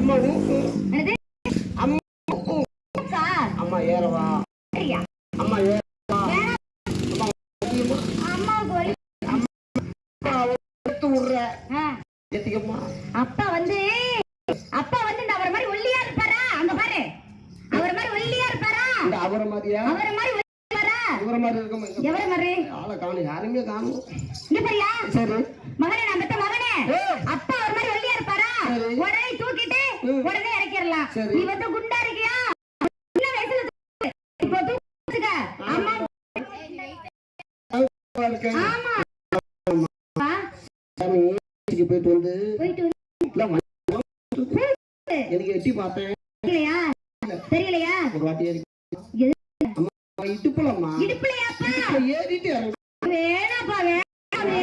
அம்மா ஏறவா? ஏறவா? அப்பா வந்து அப்பா வந்து இந்த அவரை மாதிரி ஒல்லியா இருப்பாரா? அங்க பாரு. அவர் மாதிரி ஒல்லியா இருப்பாரா? அவரை மாதிரியா? அவரை மாதிரி ஒல்லியா இவரை மாதிரி இருக்கமா? எவரை மாதிரி? ஆளை காணும் யாருமே காணும். இங்க பாரியா. சரி. மகனே நான் பெத்த மகனே. அப்பா ஒரு மாதிரி ஒல்லியா இருப்பாரா. உடனே தூக்கிட்டு ம். உடனே இறக்கிடலாம். நீ வந்து குண்டா இருக்கியா? சின்ன வயசுல. இப்போ அம்மா ஆமா. போயிட்டு வந்து போயிட்டு வந்து எனக்கு எட்டி பார்த்தேன். தெரியலையா? தெரியலையா? ஒரு வாட்டி ஏறி. எது? அம்மா இடுப்புலம்மா. இடுப்புலையாப்பா? இடுப்புல ஏறிட்டு. வேணாப்பா வேணாமே.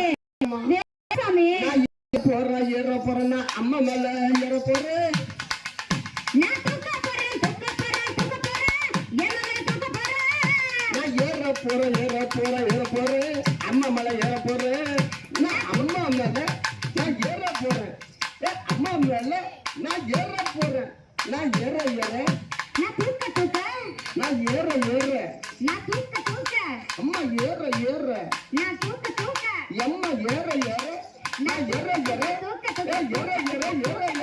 வேணாமே ஏற போறேன்னா அம்மா மேல ஏற போறேன். போறேன் ஏற போறேன் ஏற போறேன் அம்மா மேல ஏற போறேன் நான் அம்மா மேல நான் ஏற போறேன் ஏ, அம்மா மேல நான் ஏற போறேன் நான் ஏற ஏற. நான் தூக்க தூக்க நான் ஏற ஏற. நான் தூக்க தூக்க அம்மா ஏற ஏற. நான் தூக்க தூக்க எம்மா ஏற ஏற. நான் ஏற ஏற. தூக்க தூக்க ஏற ஏற ஏற.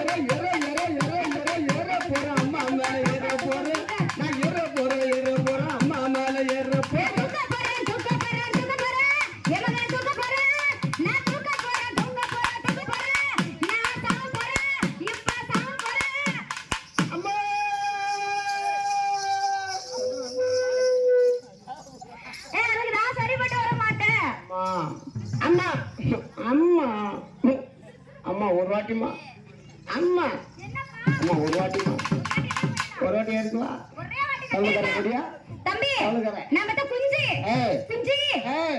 அம்மா. அம்மா. அம்மா ஒரு வாட்டிமா அம்மா. அம்மா ஒரு வாட்டிமா ஒரு வாட்டி வாட்டி கவுளுக்கரை முடியா தம்பி நான் மத்த குஞ்சு. குஞ்சு.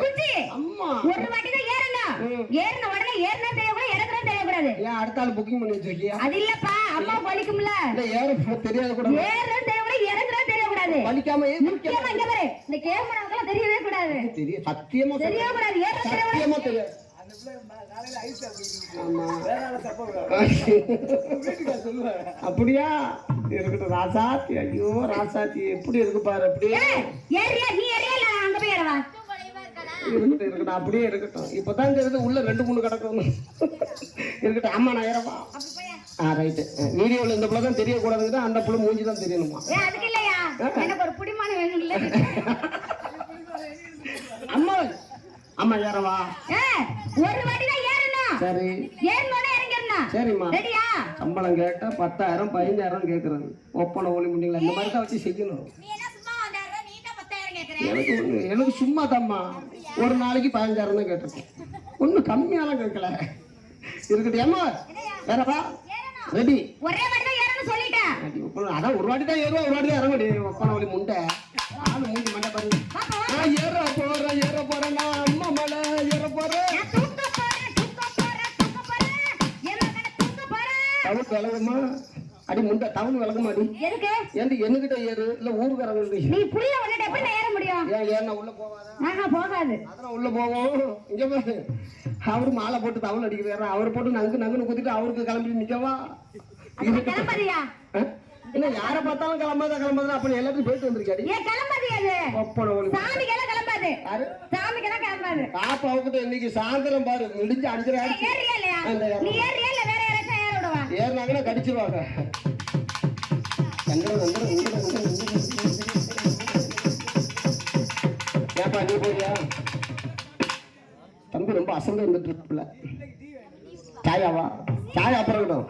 குஞ்சு. அம்மா. ஒரு வாட்டி தான் ஏறணும். ஏறின உடனே ஏறினா தெரியக்கூடாது இறக்குறா தெரியக்கூடாது ஏன் அடுத்த ஆள் புக்கிங் பண்ணி வச்சிருக்கியா? அது இல்லப்பா அம்மா வலிக்கும்ல. இல்ல ஏற தெரியாத கூட. இறக்குறா தெரியக்கூடாது வலிக்காம ஏன் முக்கியமா இங்க பாரு. இந்த கேமராக்கெல்லாம் தெரியவே கூடாது. சத்தியமா. தெரியவே கூடாது. சத்தியமா. அப்படியா? இருக்கட்டும். ராசாத்தி ஐயோ ராசாத்தி. எப்படி இருக்கு பாரு அப்படியே இருக்கட்டும் இருக்கட்டும். அப்படியே இருக்கட்டும். இப்பதான் தெரியுது உள்ள ரெண்டு மூணு கிடக்கும். இருக்கட்டும். ஆமா நான் ஏறவா? ஆ ரைட்டு வீடியோவில் இந்த பிள்ளை தான் தெரியக்கூடாதுங்க அந்த பிள்ளை மூஞ்சி தான் தெரியணுமா? எனக்கு ஒரு புடிமான வேணும்ல அம்மா அம்மா ஏறவா ஒரு வாட்டி தான் ஏறணும். சரி. ஏறினோட இறங்கிடணும். சரிம்மா. ரெடியா? சம்பளம் கேட்டா பத்தாயிரம் பதினஞ்சாயிரம் கேட்கறது ஒப்பனை ஒளி முடியல இந்த மாதிரி தான் வச்சு செய்யணும். எனக்கு எனக்கு சும்மா தம்மா ஒரு நாளைக்கு பதினஞ்சாயிரம் தான் கேட்டிருக்கேன். ஒன்றும் கம்மியாலாம் கேட்கல. இருக்கட்டும் ஏம்மா. வேறப்பா ரெடி. ஒரே ஏறணும் சொல்லிட்டேன் அதான் ஒரு வாட்டி தான் ஏறுவா ஒரு வாட்டி தான் இறங்க முடியும் ஒப்பனை ஒளி முண்டை. ஆளு மூஞ்சி மண்டை பாருங்க நான் ஏற போறேன் ஏற போறேன் நான் அம்மா மேல ஏற போறேன். நான் தவண் விளங்குமா அடி முண்டை தவண் விளங்குமா அடி? எதுக்கு? ஏன்டி என்கிட்ட ஏறு? இல்ல ஊருக்காரங்க நீ புள்ள வந்துட்டு எப்படி நான் ஏற முடியும்? ஏன் ஏன் உள்ள போவாதா ஆஹா போகாது. அதெல்லாம் உள்ள போவோம். இங்க பாரு. அவரு மாலை போட்டு தவள் அடிக்கிறாரு. அவர் போட்டு நங்கு நங்குன்னு குத்திட்டு அவருக்கு கிளம்பி நிக்கவா? அது இல்ல யார பார்த்தாலும் கிளம்பாத கிளம்பாத அப்படி எல்லாத்தையும் போயிட்டு வந்திருக்காடி ஏன் கிளம்பாது அது ஒப்பன ஒளி சாமிக்கெல்லாம் கிளம்பாது யாரு கிளம்பாது காப்பா அவகிட்ட இன்னைக்கு சாயந்தரம் பாரு முடிஞ்சு அஞ்சரை ஆயிடுச்சு ஏறியா இல்லையா அந்த நீ ஏறியா இல்ல வேற யாராச்சும் ஏற விடவா ஏறினாங்கன்னா கடிச்சிருவாங்க. ஏப்பா நீ போறியா தம்பி ரொம்ப அசந்து வந்துட்டு இருக்குல்ல சாயாவா சாயா அப்புறம்